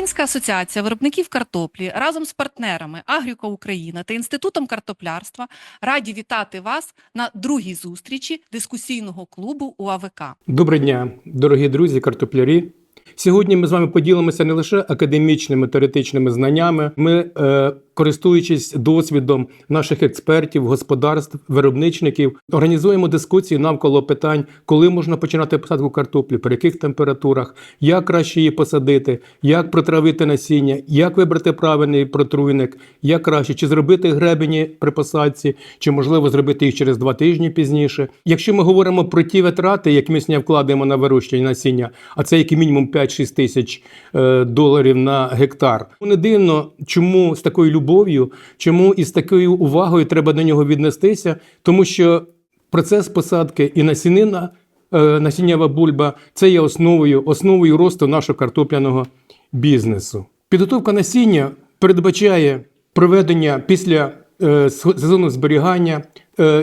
Українська асоціація виробників картоплі разом з партнерами Агріко Україна та Інститутом картоплярства раді вітати вас на другій зустрічі дискусійного клубу УАВК. Доброго дня, дорогі друзі, картоплярі. Сьогодні ми з вами поділимося не лише академічними теоретичними знаннями. Ми, е, користуючись досвідом наших експертів, господарств, виробничників, організуємо дискусії навколо питань, коли можна починати посадку картоплі, при яких температурах, як краще її посадити, як протравити насіння, як вибрати правильний протруйник, як краще, чи зробити гребені при посадці, чи можливо зробити їх через два тижні пізніше. Якщо ми говоримо про ті витрати, які ми сьогодні вкладаємо на вирощення насіння, а це як мінімум 5-6 тисяч е, доларів на гектар. Не дивно, чому з такою любов'ю, чому із такою увагою треба до нього віднестися, тому що процес посадки і насінина, е, насіннєва бульба це є основою, основою росту нашого картопляного бізнесу. Підготовка насіння передбачає проведення після е, сезону зберігання,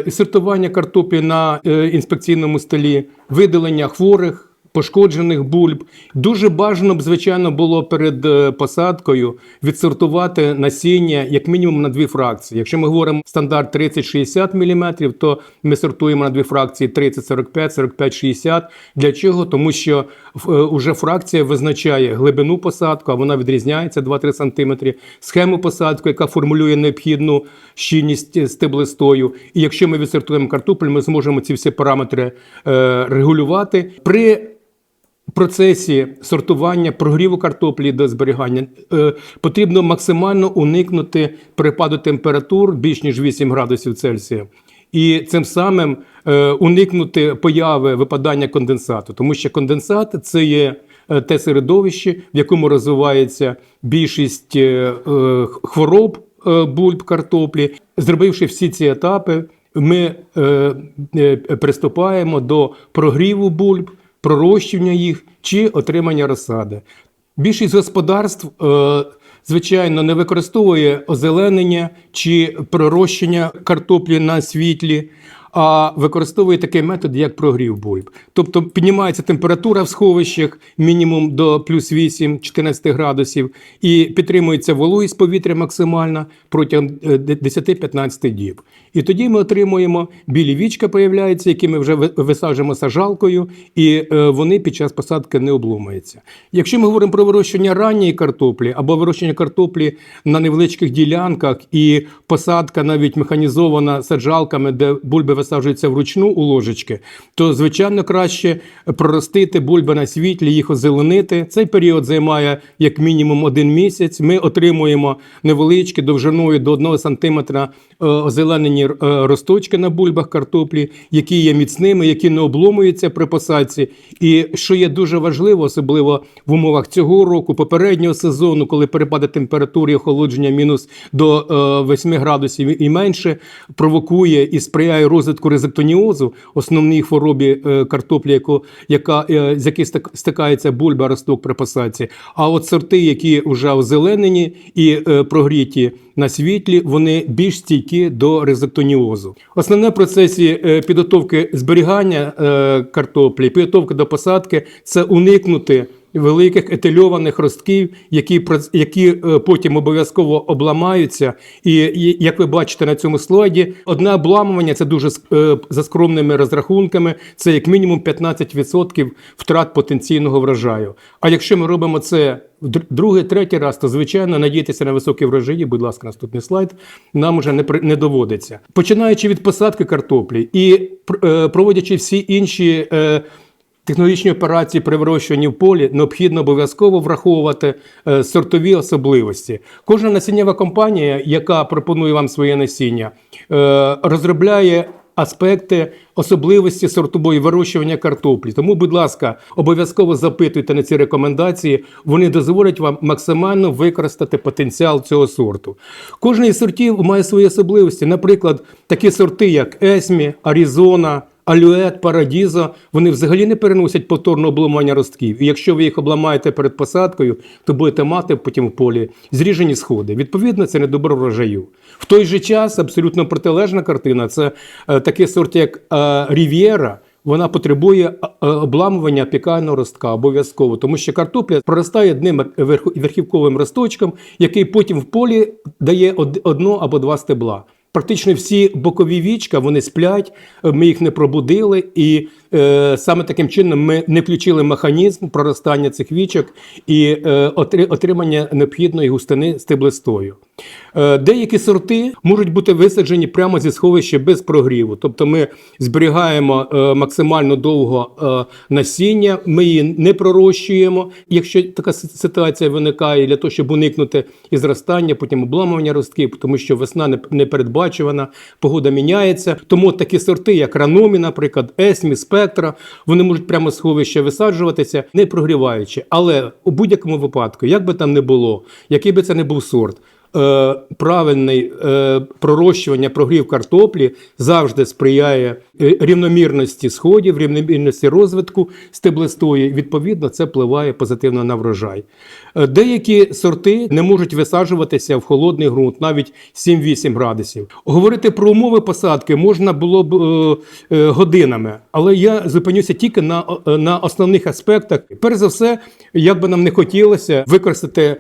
сортування картоплі на інспекційному столі, видалення хворих. Пошкоджених бульб дуже бажано б, звичайно, було перед е, посадкою відсортувати насіння як мінімум на дві фракції. Якщо ми говоримо стандарт 30-60 мм, то ми сортуємо на дві фракції 30-45, 45-60. Для чого? Тому що е, уже фракція визначає глибину посадку, а вона відрізняється 2-3 см, схему посадки, яка формулює необхідну щільність стеблистою. І якщо ми відсортуємо картоплю, ми зможемо ці всі параметри е, регулювати. При процесі сортування прогріву картоплі до зберігання е, потрібно максимально уникнути перепаду температур більш ніж 8 градусів Цельсія. І цим самим е, уникнути появи випадання конденсату, тому що конденсат це є е, те середовище, в якому розвивається більшість е, е, хвороб е, бульб картоплі. Зробивши всі ці етапи, ми е, е, приступаємо до прогріву бульб, пророщування їх чи отримання розсади. Більшість господарств, е, звичайно, не використовує озеленення чи пророщення картоплі на світлі, а використовує такий метод, як прогрів бульб. Тобто піднімається температура в сховищах мінімум до плюс 8-14 градусів, і підтримується вологість повітря максимальна протягом е, 10-15 діб. І тоді ми отримуємо білі вічка, появляються, які ми вже висаджуємо сажалкою, і е, вони під час посадки не обломуються. Якщо ми говоримо про вирощування ранньої картоплі або вирощення картоплі на невеличких ділянках, і посадка навіть механізована саджалками, де бульби висаджуються вручну у ложечки, то звичайно краще проростити бульби на світлі, їх озеленити. Цей період займає як мінімум один місяць. Ми отримуємо невеличкі довжиною до 1 см озеленені е, росточки на бульбах картоплі, які є міцними, які не обломуються при посадці. І що є дуже важливо, особливо в умовах цього року, попереднього сезону, коли перепади температури охолодження мінус до е, 8 градусів і менше, провокує і сприяє розвитку резектоніозу, основній хворобі е, картоплі, яка, е, з стик- стикається бульба росток при посадці. А от сорти, які вже озеленені і е, прогріті на світлі, вони більш стійкі до резектоніозу. Основне в процесі підготовки зберігання картоплі, підготовки до посадки це уникнути великих етильованих ростків, які, які е, потім обов'язково обламаються. І, як ви бачите на цьому слайді, одне обламування це дуже е, за скромними розрахунками, це як мінімум 15% втрат потенційного врожаю. А якщо ми робимо це другий, третій раз, то звичайно надіятися на високі врожаї, будь ласка, наступний слайд, нам вже не, не доводиться. Починаючи від посадки картоплі і е, проводячи всі інші. Технологічні операції при вирощуванні в полі необхідно обов'язково враховувати е, сортові особливості. Кожна насіннєва компанія, яка пропонує вам своє насіння, е, розробляє аспекти особливості сортової вирощування картоплі. Тому, будь ласка, обов'язково запитуйте на ці рекомендації. Вони дозволять вам максимально використати потенціал цього сорту. Кожний із сортів має свої особливості. Наприклад, такі сорти, як Есмі, Аризона. Алюет, Парадізо, вони взагалі не переносять повторного обламання ростків. І якщо ви їх обламаєте перед посадкою, то будете мати потім в полі зріжені сходи. Відповідно, це не добро врожаю. В той же час абсолютно протилежна картина це е, такий сорт, як е, Рів'єра. вона потребує е, обламування апікального ростка обов'язково, тому що картопля проростає одним верхівковим росточком, який потім в полі дає од- одно або два стебла. Практично всі бокові вічка вони сплять, е, ми їх не пробудили, і е, саме таким чином ми не включили механізм проростання цих вічок і е, отримання необхідної густини стеблистою. Е, Деякі сорти можуть бути висаджені прямо зі сховища без прогріву. Тобто ми зберігаємо е, максимально довго е, насіння, ми її не пророщуємо. Якщо така ситуація виникає для того, щоб уникнути і зростання, потім обламування ростків, тому що весна не- непередбачувана, погода міняється. Тому такі сорти, як раномі, наприклад, есмі, спектра, вони можуть прямо з сховища висаджуватися, не прогріваючи. Але у будь-якому випадку, як би там не було, який би це не був сорт. Е, Правильний е, пророщування прогрів картоплі завжди сприяє е, рівномірності сходів, рівномірності розвитку стеблистої. Відповідно, це впливає позитивно на врожай. Е, Деякі сорти не можуть висаджуватися в холодний ґрунт, навіть 7-8 градусів. Говорити про умови посадки можна було б годинами, але я зупинюся тільки на, на основних аспектах. Перш за все, як би нам не хотілося використати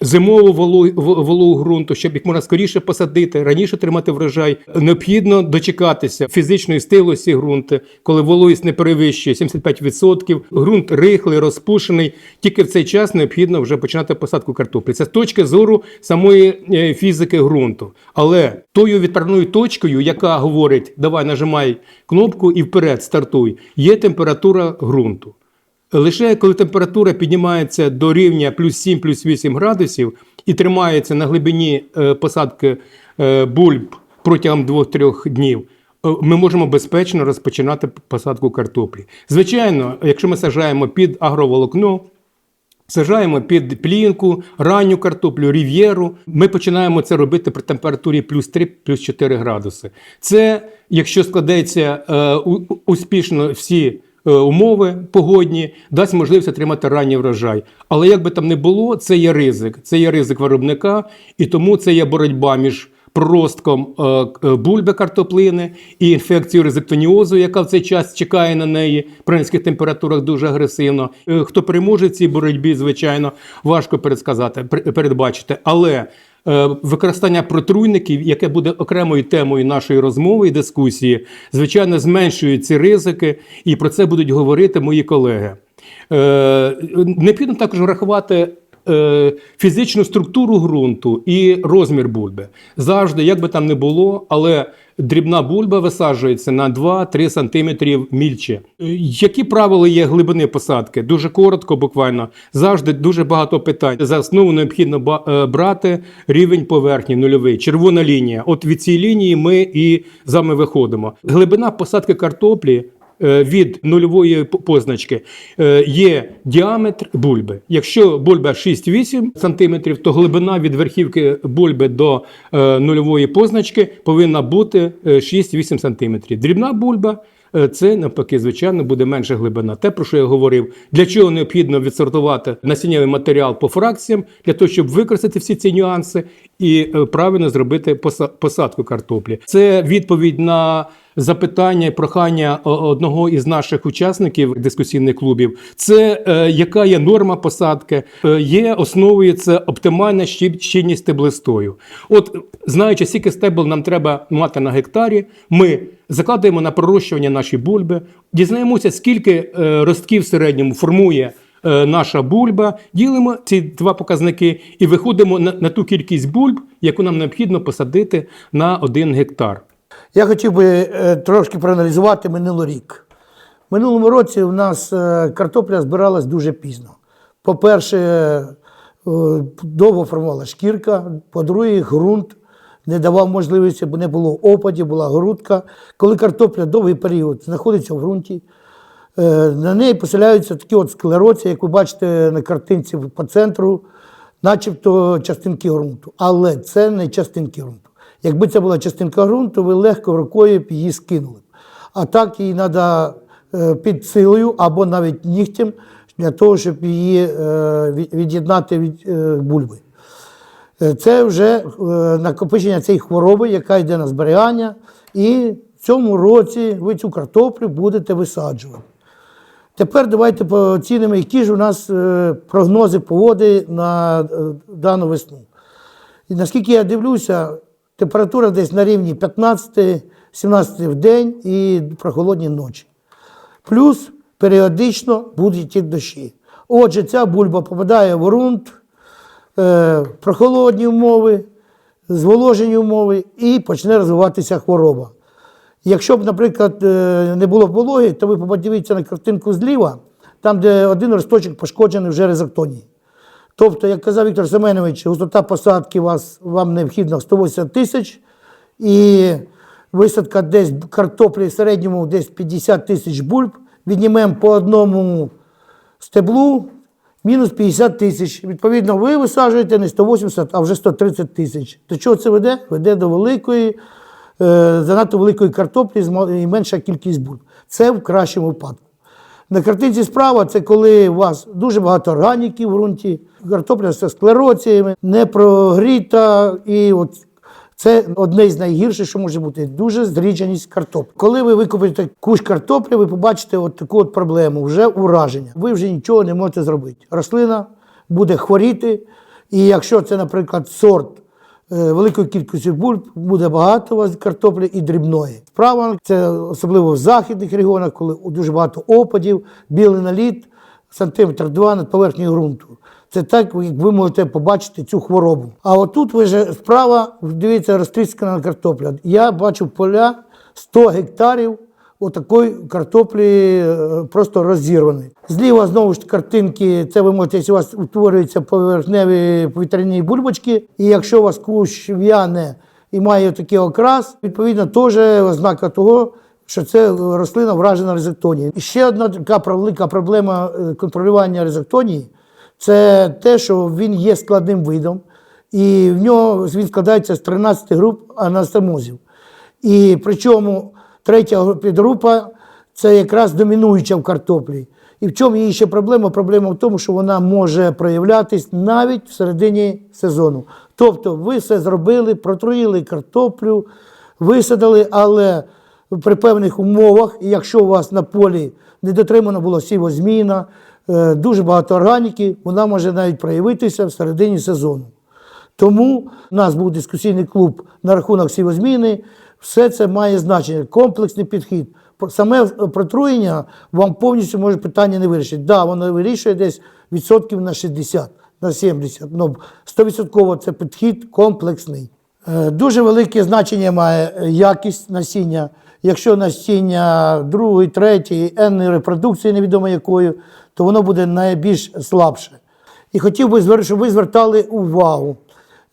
зимову вологу, в- ґрунту, щоб як можна скоріше посадити, раніше тримати врожай. Необхідно дочекатися фізичної стилості ґрунту, коли вологість не перевищує 75%, ґрунт рихлий, розпушений. Тільки в цей час необхідно вже починати посадку картоплі. Це з точки зору самої е, фізики ґрунту. Але тою відправною точкою, яка говорить, давай нажимай кнопку і вперед стартуй, є температура ґрунту. Лише коли температура піднімається до рівня плюс 7, плюс 8 градусів і тримається на глибині е, посадки е, бульб протягом 2-3 днів, е, ми можемо безпечно розпочинати посадку картоплі. Звичайно, якщо ми сажаємо під агроволокно, Сажаємо під плінку, ранню картоплю, рів'єру. Ми починаємо це робити при температурі плюс 3, плюс 4 градуси. Це, якщо складеться успішно всі умови погодні, дасть можливість отримати ранній врожай. Але як би там не було, це є ризик. Це є ризик виробника, і тому це є боротьба між проростком е, е, бульби картоплини і інфекцією резектоніозу, яка в цей час чекає на неї при низьких температурах дуже агресивно. Е, Хто переможе в цій боротьбі, звичайно, важко передсказати, передбачити. Але е, використання протруйників, яке буде окремою темою нашої розмови і дискусії, звичайно, зменшує ці ризики, і про це будуть говорити мої колеги. Е, Необхідно також врахувати е, фізичну структуру ґрунту і розмір бульби. Завжди, як би там не було, але дрібна бульба висаджується на 2-3 см мільче. Які правила є глибини посадки? Дуже коротко, буквально. Завжди дуже багато питань. За основу необхідно е, брати рівень поверхні нульовий, червона лінія. От від цієї лінії ми і з вами виходимо. Глибина посадки картоплі від нульової позначки е, є діаметр бульби. Якщо бульба 6-8 см, то глибина від верхівки бульби до е, нульової позначки повинна бути е, 6-8 см. Дрібна бульба. Е, Це навпаки, звичайно, буде менша глибина. Те, про що я говорив, для чого необхідно відсортувати насіннєвий матеріал по фракціям, для того, щоб використати всі ці нюанси і е, правильно зробити поса- посадку картоплі. Це відповідь на запитання і прохання одного із наших учасників дискусійних клубів. Це е, яка є норма посадки, Е, є основою це оптимальна щільність стеблистою. От знаючи, скільки стебл нам треба мати на гектарі, ми закладаємо на пророщування наші бульби, дізнаємося, скільки е, ростків в середньому формує. е, Наша бульба, ділимо ці два показники і виходимо на, на ту кількість бульб, яку нам необхідно посадити на один гектар. Я хотів би е, трошки проаналізувати минулий рік. В минулому році у нас картопля збиралась дуже пізно. По-перше, довго формувала шкірка, по-друге, ґрунт не давав можливості, бо не було опадів, була грудка. Коли картопля довгий період знаходиться в ґрунті, е, на неї поселяються такі от склероці, як ви бачите на картинці по центру, начебто частинки ґрунту. Але це не частинки ґрунту. Якби це була частинка ґрунту, ви легко рукою б її скинули. А так її треба під силою або навіть нігтем для того, щоб її е, від'єднати від е, бульби. Е, Це вже е, накопичення цієї хвороби, яка йде на зберігання, і в цьому році ви цю картоплю будете висаджувати. Тепер давайте оцінимо, які ж у нас е, прогнози погоди на дану весну. І наскільки я дивлюся, температура десь на рівні 15-17 в день і прохолодні ночі. Плюс періодично будуть йти дощі. Отже, ця бульба попадає в ґрунт, прохолодні умови, зволожені умови і почне розвиватися хвороба. Якщо б, наприклад, е, не було вологи, то ви подивіться на картинку зліва, там, де один росточок пошкоджений вже резоктонією. Тобто, як казав Віктор Семенович, густота посадки вас, вам необхідно 180 тисяч, і висадка десь картоплі в середньому десь 50 тисяч бульб, віднімемо по одному стеблу, мінус 50 тисяч. Відповідно, ви висаджуєте не 180, а вже 130 тисяч. До чого це веде? Веде до великої, е, занадто великої картоплі і менша кількість бульб. Це в кращому випадку. На картинці справа це коли у вас дуже багато органіки в ґрунті, картопля з склероціями, не прогріта. І от це одне з найгірших, що може бути дуже зрідженість картоплі. Коли ви викупите кущ картоплі, ви побачите от таку от проблему, вже ураження. Ви вже нічого не можете зробити. Рослина буде хворіти, і якщо це, наприклад, сорт е, великої кількості бульб, буде багато у вас картоплі і дрібної. Справа це особливо в західних регіонах, коли дуже багато опадів, білий наліт, сантиметр два над поверхнею ґрунту. Це так, як ви можете побачити цю хворобу. А отут ви вже справа, дивіться, розтріскана картопля. Я бачу поля 100 гектарів отакої картоплі е, просто розірваної. Зліва знову ж картинки, це ви можете, у вас утворюються поверхневі повітряні бульбочки, і якщо у вас кущ в'яне і має такий окрас, відповідно, теж ознака того, що це рослина вражена резектонією. І ще одна така велика проблема е, контролювання резектонії це те, що він є складним видом, і в нього він складається з 13 груп анастомозів. І причому третя підгрупа це якраз домінуюча в картоплі. І в чому її ще проблема? Проблема в тому, що вона може проявлятись навіть в середині сезону. Тобто ви все зробили, протруїли картоплю, висадили, але при певних умовах, якщо у вас на полі не дотримано було сівозміна, дуже багато органіки, вона може навіть проявитися в середині сезону. Тому у нас був дискусійний клуб на рахунок сівозміни. Все це має значення, комплексний підхід. Саме протруєння вам повністю може питання не вирішити. Так, да, воно вирішує десь відсотків на 60, на 70. Ну, 100% це підхід комплексний. Е, Дуже велике значення має якість насіння. Якщо насіння другої, третьої, енної репродукції, невідомо якою, то воно буде найбільш слабше. І хотів би, щоб ви звертали увагу.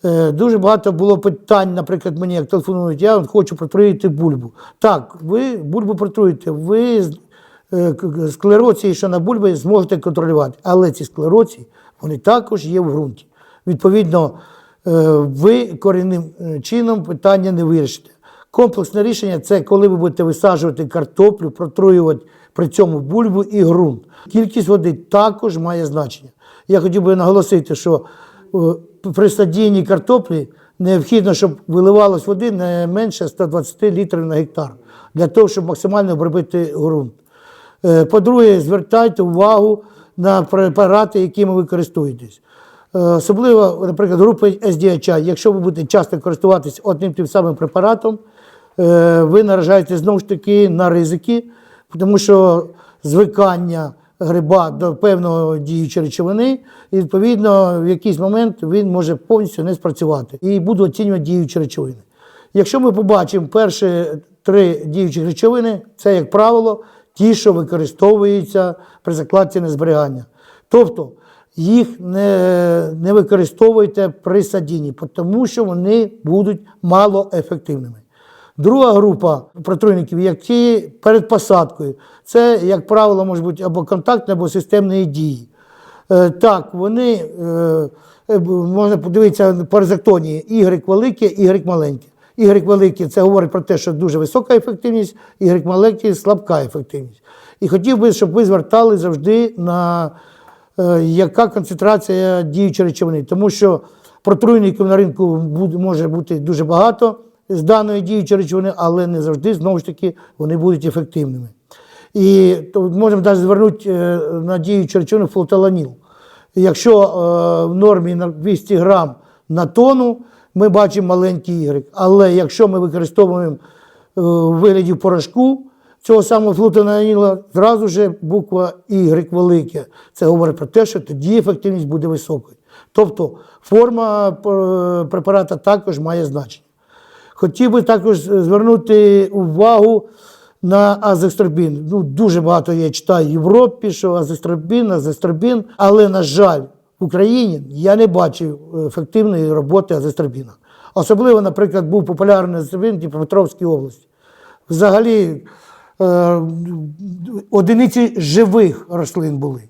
Е, Дуже багато було питань, наприклад, мені як телефонують, я хочу протруїти бульбу. Так, ви бульбу протруїте, ви е, склероції, що на бульбі, зможете контролювати. Але ці склероції, вони також є в ґрунті. Відповідно, е, ви корінним чином питання не вирішите. Комплексне рішення це коли ви будете висаджувати картоплю, протруювати при цьому бульбу і ґрунт. Кількість води також має значення. Я хотів би наголосити, що е, при садінні картоплі необхідно, щоб виливалось води не менше 120 літрів на гектар, для того, щоб максимально обробити ґрунт. Е, По-друге, звертайте увагу на препарати, якими ви користуєтесь. Е, Особливо, наприклад, групи SDHI. Якщо ви будете часто користуватись одним тим самим препаратом, ви наражаєте знову ж таки на ризики, тому що звикання гриба до певного діючої речовини, і відповідно в якийсь момент він може повністю не спрацювати і буде оцінювати діючі речовини. Якщо ми побачимо перші три діючі речовини, це, як правило, ті, що використовуються при закладці на зберігання. Тобто їх не, не використовуйте при садінні, тому що вони будуть малоефективними. Друга група протруйників, які перед посадкою, це, як правило, може бути або контактні, або системної дії. Е, Так, вони е, е, можна подивитися по резектонії Y велике, Y маленьке. Y велике це говорить про те, що дуже висока ефективність, Y маленьке слабка ефективність. І хотів би, щоб ви звертали завжди на яка концентрація діючої речовини, тому що протруйників на ринку може бути дуже багато. З даної діючої речовини, але не завжди знову ж таки вони будуть ефективними. І то можемо навіть звернути е, на діючу речовину флоталаніл. Якщо е, в нормі на 200 грам на тонну, ми бачимо маленький Y. Але якщо ми використовуємо е, в вигляді порошку цього самого флутонаніла, зразу ж буква Y велике. Це говорить про те, що тоді ефективність буде високою. Тобто форма е, препарата також має значення. Хотів би також звернути увагу на азестробін. Ну, дуже багато я читаю в Європі, що азестробін, азестробін, але, на жаль, в Україні я не бачив ефективної роботи азестробіна. Особливо, наприклад, був популярний азестробін в Дніпропетровській області. Взагалі, е, одиниці живих рослин були.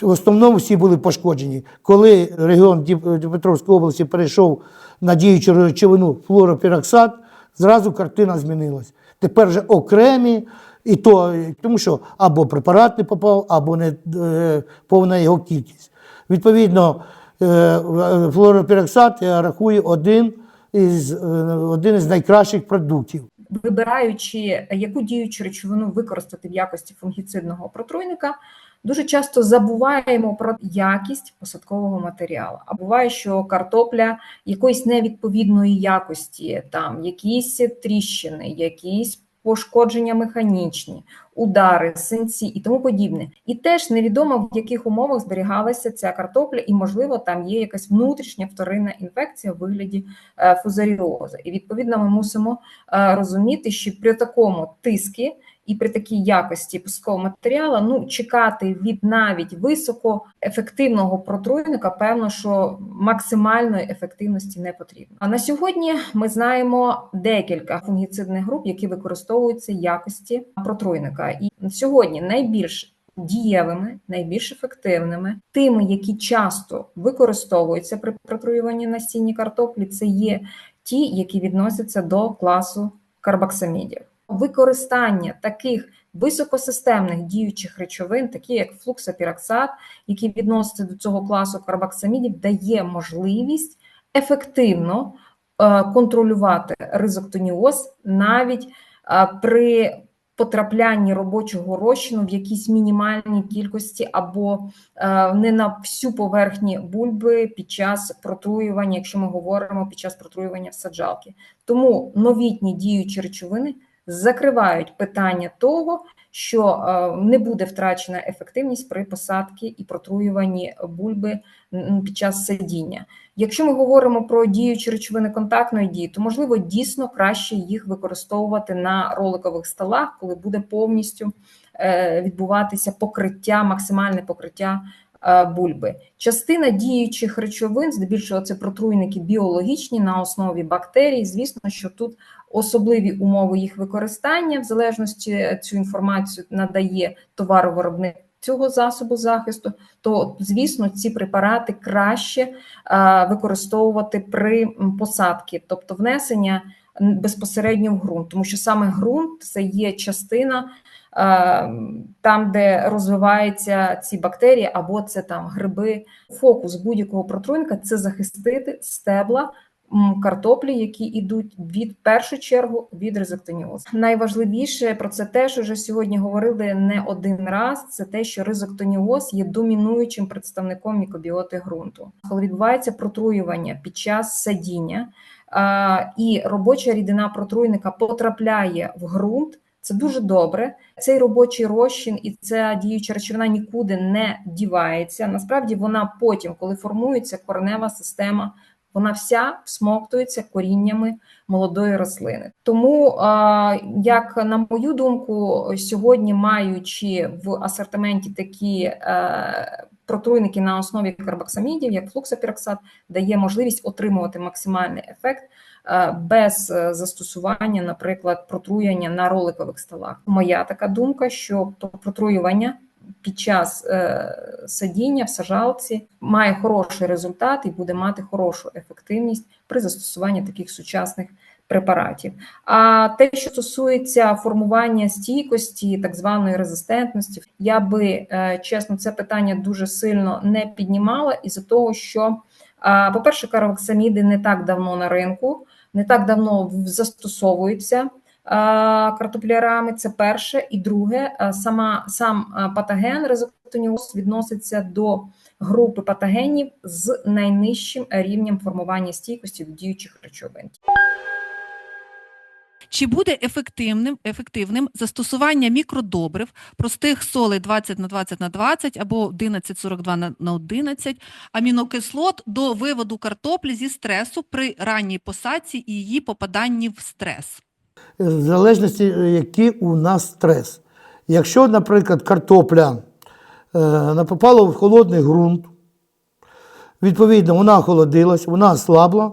В основному всі були пошкоджені. Коли регіон Дніп- Дніпропетровської області перейшов на діючу речовину флуоропіроксат, зразу картина змінилась. Тепер вже окремі, і то, тому що або препарат не попав, або не е, повна його кількість. Відповідно, е, флуоропіроксат я рахую один із, е, один із найкращих продуктів. вибираючи, яку діючу речовину використати в якості фунгіцидного протруйника, дуже часто забуваємо про якість посадкового матеріалу. А буває, що картопля якоїсь невідповідної якості, там якісь тріщини, якісь пошкодження механічні, удари, синці і тому подібне. І теж невідомо в яких умовах зберігалася ця картопля, і можливо там є якась внутрішня вторинна інфекція в вигляді е, фузаріозу. І відповідно ми мусимо е, розуміти, що при такому тискі і при такій якості пускового матеріалу ну чекати від навіть високоефективного протруйника, певно, що максимальної ефективності не потрібно. А на сьогодні ми знаємо декілька фунгіцидних груп, які використовуються якості протруйника. І сьогодні найбільш дієвими, найбільш ефективними, тими, які часто використовуються при протруюванні насінні картоплі, це є ті, які відносяться до класу карбоксамідів. Використання таких високосистемних діючих речовин, такі як флуксапіроксат, які відносяться до цього класу карбоксамідів, дає можливість ефективно е, контролювати ризоктоніоз навіть е, при потраплянні робочого розчину в якійсь мінімальній кількості або е, не на всю поверхні бульби під час протруювання, якщо ми говоримо під час протруювання в саджалки. Тому новітні діючі речовини закривають питання того, що е, не буде втрачена ефективність при посадці і протруюванні бульби під час садіння. Якщо ми говоримо про діючі речовини контактної дії, то можливо дійсно краще їх використовувати на роликових столах, коли буде повністю е, відбуватися покриття, максимальне покриття бульби. Частина діючих речовин, здебільшого це протруйники біологічні на основі бактерій. Звісно, що тут особливі умови їх використання, в залежності цю інформацію надає товаровиробник цього засобу захисту, то звісно ці препарати краще е, використовувати при посадці, тобто внесення безпосередньо в ґрунт, тому що саме ґрунт це є частина. Е, Там, де розвиваються ці бактерії, або це там гриби, фокус будь-якого протруйника це захистити стебла картоплі, які йдуть від першу чергу від ризоктоніозу. Найважливіше про це теж уже сьогодні говорили не один раз. Це те, що ризоктоніоз є домінуючим представником мікобіоти ґрунту. Коли відбувається протруювання під час садіння, і робоча рідина протруйника потрапляє в ґрунт. Це дуже добре. Цей робочий розчин і ця діюча речовина нікуди не дівається. Насправді вона потім, коли формується коренева система, вона вся всмоктується коріннями молодої рослини. Тому, як на мою думку, сьогодні маючи в асортименті такі е, протруйники на основі карбоксамідів, як флуксапіроксат, дає можливість отримувати максимальний ефект без е, застосування, наприклад, протруєння на роликових столах. Моя така думка, що протруювання під час е, садіння в сажалці має хороший результат і буде мати хорошу ефективність при застосуванні таких сучасних препаратів. А те, що стосується формування стійкості, так званої резистентності, я би е, чесно це питання дуже сильно не піднімала із-за того, що, е, по-перше, карбоксаміди не так давно на ринку. Не так давно застосовуються картоплярами. Це перше. І друге, сама, сам патоген резоктоніоз відноситься до групи патогенів з найнижчим рівнем формування стійкості до діючих речовин. Чи буде ефективним, ефективним застосування мікродобрив, простих солей 20 на 20 на 20 або 1142 на, на 11 амінокислот до виводу картоплі зі стресу при ранній посадці і її попаданні в стрес? в залежності, е, який у нас стрес. Якщо, наприклад, картопля е, попала в холодний ґрунт, відповідно, вона охолодилась, вона ослабла,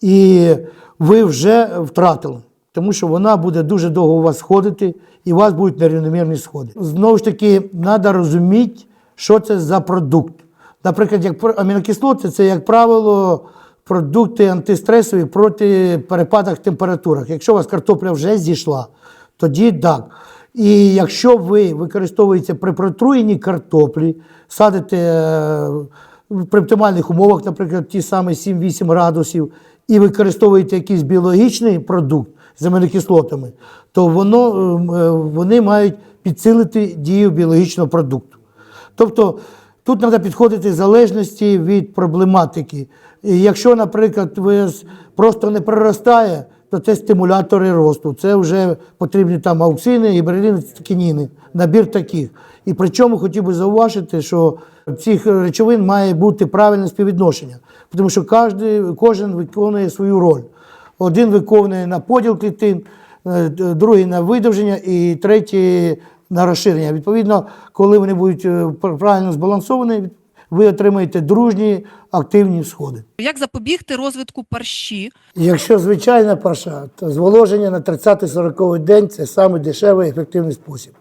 і ви вже втратили. Тому що вона буде дуже довго у вас сходити, і у вас будуть нерівномірні сходи. Знову ж таки, треба розуміти, що це за продукт. Наприклад, як амінокислоти, це, як правило, продукти антистресові проти перепадах температурах. Якщо у вас картопля вже зійшла, тоді так. І якщо ви використовуєте при протруєнні картоплі, садите е, при оптимальних умовах, наприклад, ті самі 7-8 градусів, і використовуєте якийсь біологічний продукт з амінокислотами, то воно, ем, е, вони мають підсилити дію біологічного продукту. Тобто тут треба підходити в залежності від проблематики. І якщо, наприклад, ВС просто не проростає, то це стимулятори росту. Це вже потрібні там ауксини, гібридини, цикініни, набір таких. І причому хотів би зауважити, що цих речовин має бути правильне співвідношення, тому що кожен виконує свою роль. Один виконує на поділ клітин, е, другий на видовження і третій на розширення. Відповідно, коли вони будуть е, правильно збалансовані, ви отримаєте дружні активні сходи. Як запобігти розвитку парші? Якщо звичайна парша, то зволоження на 30-40 день це саме дешевий і ефективний спосіб.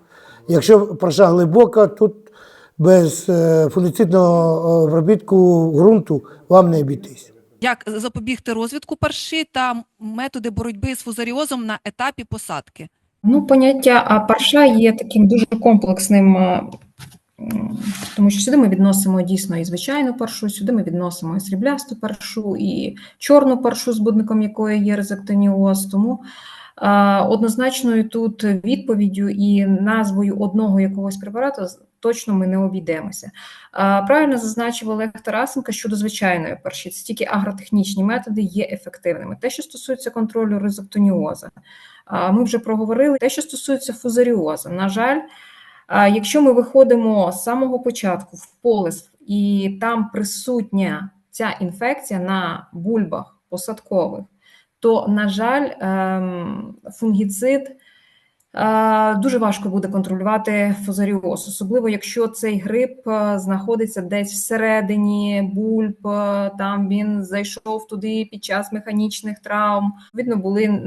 Якщо парша глибока, тут без е, фунгіцидного обробітку ґрунту вам не обійтись. Як запобігти розвитку парші та методи боротьби з фузаріозом на етапі посадки? Ну, поняття парша є таким дуже комплексним, е, тому що сюди ми відносимо дійсно і звичайну паршу, сюди ми відносимо і сріблясту паршу, і чорну паршу, збудником якої є резектоніоз. Тому е, однозначною тут відповіддю і назвою одного якогось препарату з- точно ми не обійдемося. Правильно зазначив Олег Тарасенко щодо звичайної парші. Це тільки агротехнічні методи є ефективними. Те, що стосується контролю резектоніоза, а, Ми вже проговорили те, що стосується фузаріозу. На жаль, якщо ми виходимо з самого початку в полис, і там присутня ця інфекція на бульбах посадкових, то, на жаль, ем, фунгіцид дуже важко буде контролювати фузаріоз, особливо якщо цей грип е, знаходиться десь всередині бульб, е, там він зайшов туди під час механічних травм. Видно, були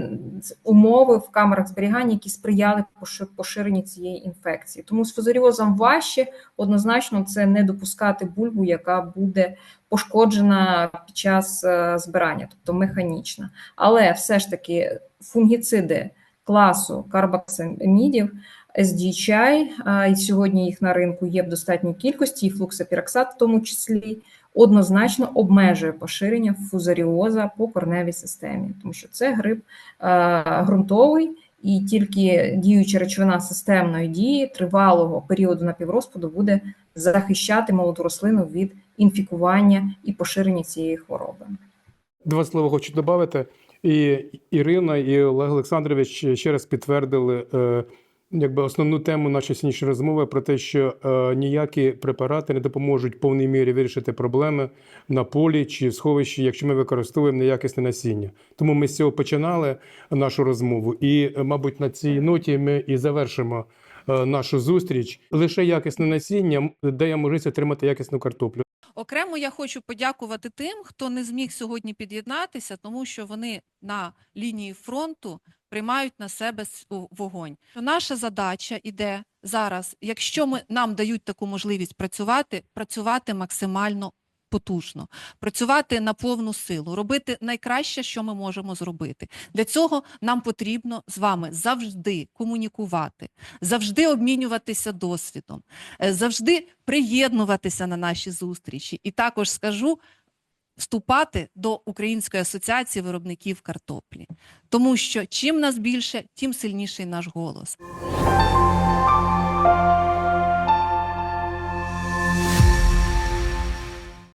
умови в камерах зберігання, які сприяли пошир- поширенню цієї інфекції. Тому з фузаріозом важче однозначно це не допускати бульбу, яка буде пошкоджена під час е, збирання, тобто механічна. Але все ж таки фунгіциди класу карбоксамідів SDHI, і сьогодні їх на ринку є в достатній кількості, і флуксапіроксат в тому числі, однозначно обмежує поширення фузаріоза по корневій системі, тому що це грип е, ґрунтовий, і тільки діюча речовина системної дії тривалого періоду напіврозпаду буде захищати молоду рослину від інфікування і поширення цієї хвороби. Два слова хочу додати. І Ірина, і Олег Олександрович ще раз підтвердили е, якби основну тему нашої сьогоднішньої розмови про те, що е, ніякі препарати не допоможуть в повній мірі вирішити проблеми на полі чи в сховищі, якщо ми використовуємо неякісне насіння. Тому ми з цього починали нашу розмову, і, е, мабуть, на цій ноті ми і завершимо нашу зустріч. Лише якісне насіння дає можливість отримати якісну картоплю. Окремо я хочу подякувати тим, хто не зміг сьогодні під'єднатися, тому що вони на лінії фронту приймають на себе вогонь. Наша задача іде зараз, якщо ми нам дають таку можливість працювати, працювати максимально потужно, працювати на повну силу, робити найкраще, що ми можемо зробити. Для цього нам потрібно з вами завжди комунікувати, завжди обмінюватися досвідом, е, завжди приєднуватися на наші зустрічі. І також скажу, вступати до Української асоціації виробників картоплі, тому що чим нас більше, тим сильніший наш голос.